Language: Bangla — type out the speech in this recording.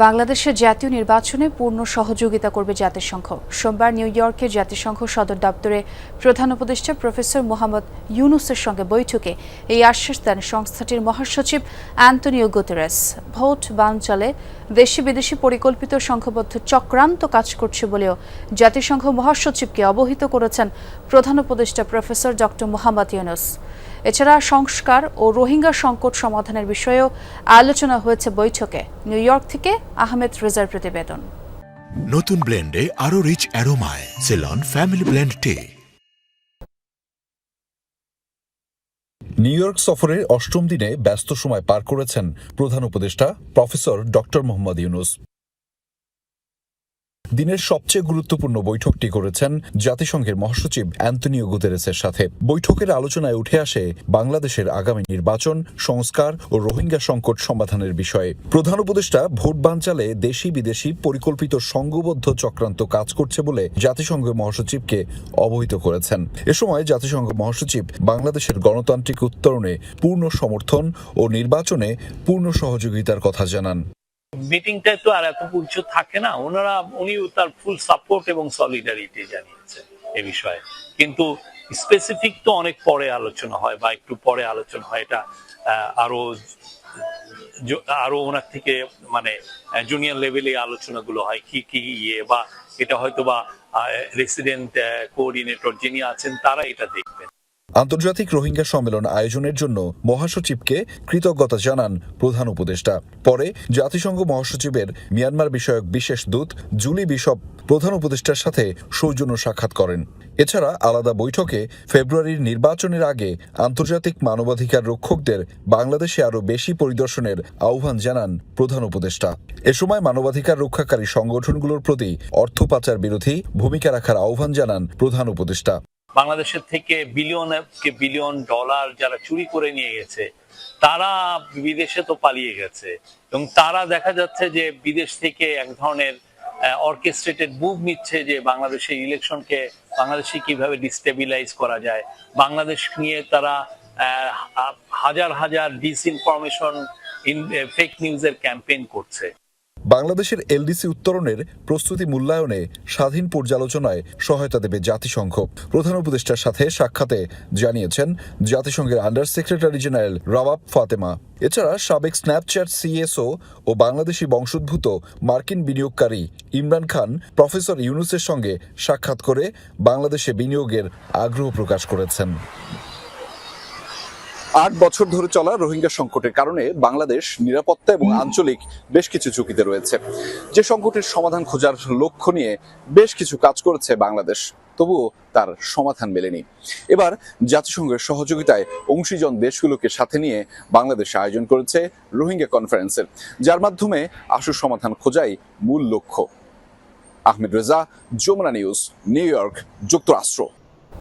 বাংলাদেশের জাতীয় নির্বাচনে পূর্ণ সহযোগিতা করবে জাতিসংঘ। সোমবার নিউ ইয়র্কে জাতিসংঘ সদর দপ্তরে প্রধান উপদেষ্টা প্রফেসর মোহাম্মদ ইউনুসের সঙ্গে বৈঠকে এই আশ্বাস দেন সংস্থাটির মহাসচিব অ্যান্টনিও গুতেরেস। ভোট বানচালে দেশি বিদেশি পরিকল্পিত সংঘবদ্ধ চক্রান্ত কাজ করছে বলেও জাতিসংঘ মহাসচিবকে অবহিত করেছেন প্রধান উপদেষ্টা প্রফেসর ডক্টর মোহাম্মদ ইউনুস। এছাড়া সংস্কার ও রোহিঙ্গা সংকট সমাধানের বিষয়েও আলোচনা হয়েছে বৈঠকে, নিউ ইয়র্ক থেকে আহমেদ রেজার প্রতিবেদন। নতুন ব্লেন্ডে আরও রিচ অ্যারোমায়, সেলন, ফ্যামিলি ব্লেন্ড টে। নিউ ইয়র্ক সফরের অষ্টম দিনে ব্যস্ত সময় পার করেছেন প্রধান উপদেষ্টা প্রফেসর ডক্টর মোহাম্মদ ইউনুস। দিনের সবচেয়ে গুরুত্বপূর্ণ বৈঠকটি করেছেন জাতিসংঘের মহাসচিব অ্যান্টনিও গুতেরেসের সাথে। বৈঠকের আলোচনায় উঠে আসে বাংলাদেশের আগামী নির্বাচন, সংস্কার ও রোহিঙ্গা সংকট সমাধানের বিষয়ে। প্রধান উপদেষ্টা ভোট বানচালে দেশি বিদেশি পরিকল্পিত সংঘবদ্ধ চক্রান্ত কাজ করছে বলে জাতিসংঘ মহাসচিবকে অবহিত করেছেন। এ সময় জাতিসংঘ মহাসচিব বাংলাদেশের গণতান্ত্রিক উত্তরণে পূর্ণ সমর্থন ও নির্বাচনে পূর্ণ সহযোগিতার কথা জানান। মিটিংটায় তো আর এত কিছু থাকে না। ওনারা, উনিও তার ফুল সাপোর্ট এবং সলিডারিটি জানিয়েছেন এ বিষয়ে। কিন্তু স্পেসিফিক তো অনেক পরে আলোচনা হয় বা একটু পরে আলোচনা হয়। এটা আরও আরও ওনার থেকে মানে জুনিয়র লেভেলে আলোচনাগুলো হয়, কি কি ইয়ে বা এটা হয়তো বা রেসিডেন্ট কোঅর্ডিনেটর যিনি আছেন, তারা এটা দেখবেন। আন্তর্জাতিক রোহিঙ্গা সম্মেলন আয়োজনের জন্য মহাসচিবকে কৃতজ্ঞতা জানান প্রধান উপদেষ্টা। পরে জাতিসংঘ মহাসচিবের মিয়ানমার বিষয়ক বিশেষ দূত জুলি বিশপ প্রধান উপদেষ্টার সাথে সৌজন্য সাক্ষাৎ করেন। এছাড়া আলাদা বৈঠকে ফেব্রুয়ারির নির্বাচনের আগে আন্তর্জাতিক মানবাধিকার রক্ষকদের বাংলাদেশে আরও বেশি পরিদর্শনের আহ্বান জানান প্রধান উপদেষ্টা। এ সময় মানবাধিকার রক্ষাকারী সংগঠনগুলোর প্রতি অর্থ পাচার বিরোধী ভূমিকা রাখার আহ্বান জানান প্রধান উপদেষ্টা। বাংলাদেশের থেকে বিলিয়ন বিলিয়ন ডলার যারা চুরি করে নিয়ে গেছে, তারা বিদেশে তো পালিয়ে গেছে। এবং তারা দেখা যাচ্ছে যে বিদেশ থেকে এক ধরনের অর্কেস্ট্রেটেড মুভ নিচ্ছে যে বাংলাদেশের ইলেকশনকে বাংলাদেশে কীভাবে ডিস্টেবিলাইজ করা যায়। বাংলাদেশ নিয়ে তারা হাজার হাজার ডিসইনফরমেশন ফেক নিউজের ক্যাম্পেইন করছে। বাংলাদেশের এলডিসি উত্তরণের প্রস্তুতি মূল্যায়নে স্বাধীন পর্যালোচনায় সহায়তা দেবে জাতিসংঘ। প্রধান উপদেষ্টার সাথে সাক্ষাতে জানিয়েছেন জাতিসংঘের under secretary general Rabab Fatema. এছাড়া সাবেক স্ন্যাপচ্যাট সিএসও ও বাংলাদেশি বংশোদ্ভূত মার্কিন বিনিয়োগকারী ইমরান খান প্রফেসর ইউনুসের সঙ্গে সাক্ষাৎ করে বাংলাদেশে বিনিয়োগের আগ্রহ প্রকাশ করেছেন। আট বছর ধরে চলা রোহিঙ্গা সংকটের কারণে বাংলাদেশ নিরাপত্তা এবং আঞ্চলিক বেশ কিছু ঝুঁকিতে রয়েছে। যে সংকটের সমাধান খোঁজার লক্ষ্য নিয়ে বেশ কিছু কাজ করেছে বাংলাদেশ, তবুও তার সমাধান মেলেনি। এবার জাতিসংঘের সহযোগিতায় অংশীজন দেশগুলোকে সাথে নিয়ে বাংলাদেশ আয়োজন করেছে রোহিঙ্গা কনফারেন্সের, যার মাধ্যমে আশু সমাধান খোঁজাই মূল লক্ষ্য। Ahmed Reza, Jamuna news, New York, যুক্তরাষ্ট্র।